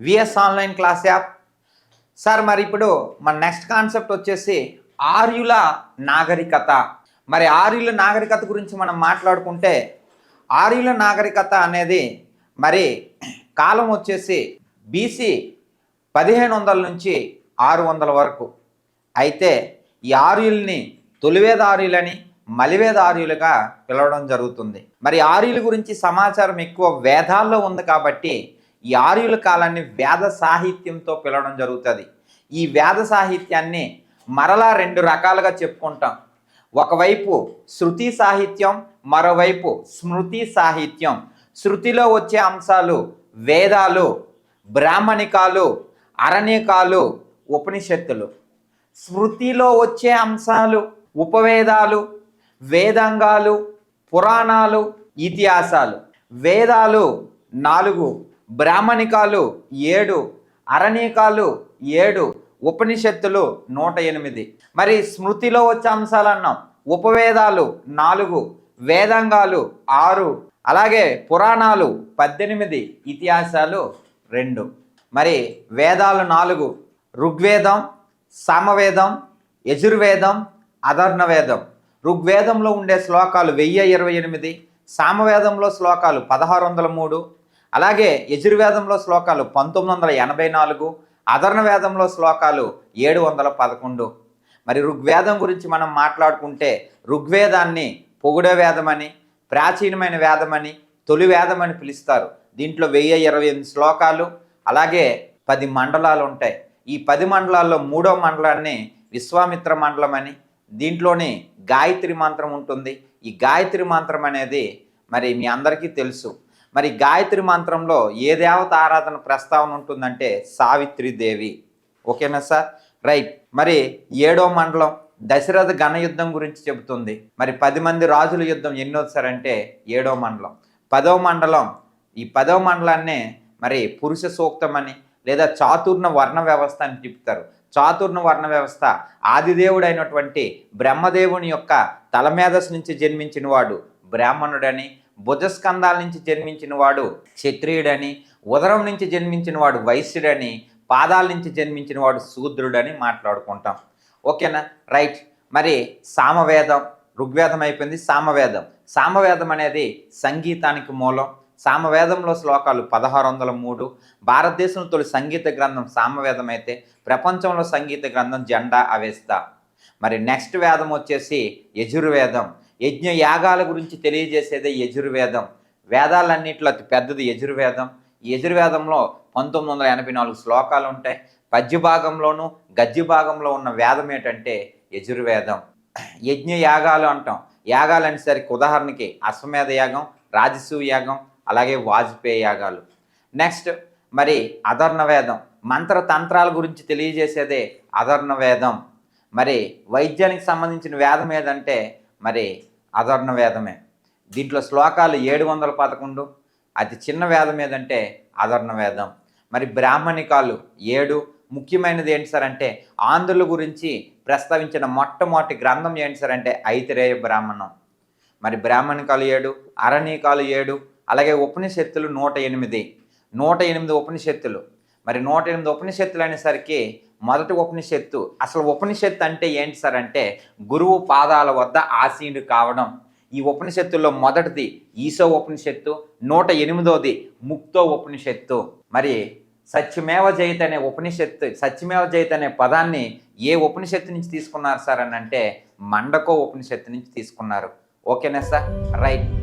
VS online class app sir మరి ఇప్పుడు మన నెక్స్ట్ కాన్సెప్ట్ వచ్చేసి ఆర్యుల నాగరికత. మరి ఆర్యుల నాగరికత గురించి మనం మాట్లాడుకుంటే ఆర్యుల నాగరికత అనేది మరి కాలం వచ్చేసి బీసీ పదిహేను వందల నుంచి ఆరు వందల వరకు. అయితే ఈ ఆర్యుల్ని తొలివేద ఆర్యులని మలివేద ఆర్యులుగా పిలవడం జరుగుతుంది. మరి ఆర్యుల గురించి సమాచారం ఎక్కువ వేదాల్లో ఉంది కాబట్టి ఈ ఆర్యుల కాలాన్ని వేద సాహిత్యంతో పిలవడం జరుగుతుంది. ఈ వేద సాహిత్యాన్ని మరలా రెండు రకాలుగా చెప్పుకుంటాం. ఒకవైపు శృతి సాహిత్యం మరోవైపు స్మృతి సాహిత్యం. శృతిలో వచ్చే అంశాలు వేదాలు బ్రాహ్మణికాలు అరణ్యకాలు ఉపనిషత్తులు. స్మృతిలో వచ్చే అంశాలు ఉపవేదాలు వేదాంగాలు పురాణాలు ఇతిహాసాలు. వేదాలు నాలుగు బ్రాహ్మణికాలు ఏడు అరణ్యకాలు ఏడు ఉపనిషత్తులు నూట ఎనిమిది. మరి స్మృతిలో వచ్చే అంశాలు అన్నాం ఉపవేదాలు నాలుగు వేదాంగాలు ఆరు అలాగే పురాణాలు పద్దెనిమిది ఇతిహాసాలు రెండు. మరి వేదాలు నాలుగు ఋగ్వేదం సామవేదం యజుర్వేదం అధర్ణవేదం ఋగ్వేదంలో ఉండే శ్లోకాలు వెయ్యి ఇరవై ఎనిమిది సామవేదంలో శ్లోకాలు పదహారు వందల మూడు అలాగే యజుర్వేదంలో శ్లోకాలు పంతొమ్మిది వందల ఎనభై నాలుగు అధర్ణ వేదంలో శ్లోకాలు ఏడు వందల పదకొండు. మరి ఋగ్వేదం గురించి మనం మాట్లాడుకుంటే ఋగ్వేదాన్ని పొగుడ వేదమని ప్రాచీనమైన వేదమని తొలి వేదమని పిలుస్తారు. దీంట్లో వెయ్యి ఇరవై ఎనిమిది శ్లోకాలు అలాగే పది మండలాలు ఉంటాయి. ఈ పది మండలాల్లో మూడో మండలాన్ని విశ్వామిత్ర మండలం అని దీంట్లోని గాయత్రి మంత్రం ఉంటుంది. ఈ గాయత్రి మంత్రం అనేది మరి మీ అందరికీ తెలుసు. మరి గాయత్రి మంత్రంలో ఏ దేవత ఆరాధన ప్రస్తావన ఉంటుందంటే సావిత్రి దేవి ఓకేనా సార్? రైట్. మరి ఏడో మండలం దశరథ ఘన యుద్ధం గురించి చెబుతుంది. మరి పది మంది రాజుల యుద్ధం ఎన్నోది సార్ అంటే ఏడో మండలం. పదవ మండలం ఈ పదవ మండలాన్నే మరి పురుష సూక్తం అని లేదా చాతుర్ణ వర్ణ వ్యవస్థ అని చెప్తారు. చాతుర్ణ వర్ణ వ్యవస్థ ఆదిదేవుడైనటువంటి బ్రహ్మదేవుని యొక్క తల తలమేధస్ నుంచి జన్మించిన వాడు బ్రాహ్మణుడని భుజస్కంధాల నుంచి జన్మించిన వాడు క్షత్రియుడని ఉదరం నుంచి జన్మించిన వాడు వైశ్యుడని పాదాల నుంచి జన్మించిన వాడు శూద్రుడని మాట్లాడుకుంటాం. ఓకేనా? రైట్. మరి సామవేదం ఋగ్వేదం అయిపోయింది సామవేదం. సామవేదం అనేది సంగీతానికి మూలం. సామవేదంలో శ్లోకాలు పదహారు వందల మూడు. భారతదేశంలో తొలి సంగీత గ్రంథం సామవేదం అయితే ప్రపంచంలో సంగీత గ్రంథం జెండా అవేస్తా మరి నెక్స్ట్ వేదం వచ్చేసి యజుర్వేదం. యజ్ఞ యాగాల గురించి తెలియజేసేదే యజుర్వేదం. వేదాలన్నింటిలో అతి పెద్దది యజుర్వేదం. యజుర్వేదంలో పంతొమ్మిది వందల ఎనభై నాలుగు శ్లోకాలు ఉంటాయి. పద్య భాగంలోనూ గద్య భాగంలో ఉన్న వేదం ఏంటంటే యజుర్వేదం. యజ్ఞ యాగాలు అంటాం. యాగాలు అనేసరికి ఉదాహరణకి అశ్వమేధ యాగం రాజసూ యాగం అలాగే వాజ్పేయి యాగాలు. నెక్స్ట్ మరి అధర్ణ వేదం మంత్ర తంత్రాల గురించి తెలియజేసేదే అధర్ణ వేదం మరి వైద్యానికి సంబంధించిన వేదం ఏదంటే మరి అధర్ణ వేదమే. దీంట్లో శ్లోకాలు ఏడు వందల పదకొండు. అతి చిన్న వేదం ఏదంటే అధర్ణ వేదం. మరి బ్రాహ్మణికాలు ఏడు. ముఖ్యమైనది ఏంటి సార్ అంటే ఆంధ్రుల గురించి ప్రస్తావించిన మొట్టమొదటి గ్రంథం ఏంటి సార్ అంటే ఐతిరేయ బ్రాహ్మణం. మరి బ్రాహ్మణికాలు ఏడు అరణ్యకాలు ఏడు అలాగే ఉపనిషత్తులు నూట ఎనిమిది. నూట ఎనిమిది ఉపనిషత్తులు. మరి నూట ఎనిమిది ఉపనిషత్తులు అనేసరికి మొదటి ఉపనిషత్తు. అసలు ఉపనిషత్తు అంటే ఏంటి సార్ అంటే గురువు పాదాల వద్ద ఆసీనుడు కావడం. ఈ ఉపనిషత్తుల్లో మొదటిది ఈశో ఉపనిషత్తు నూట ఎనిమిదోది ముక్తో ఉపనిషత్తు. మరి సత్యమేవ జయత్ అనే ఉపనిషత్తు సత్యమేవ జయత్ అనే పదాన్ని ఏ ఉపనిషత్తు నుంచి తీసుకున్నారు సార్ అని అంటే మండకో ఉపనిషత్తు నుంచి తీసుకున్నారు. ఓకేనా సార్? రైట్.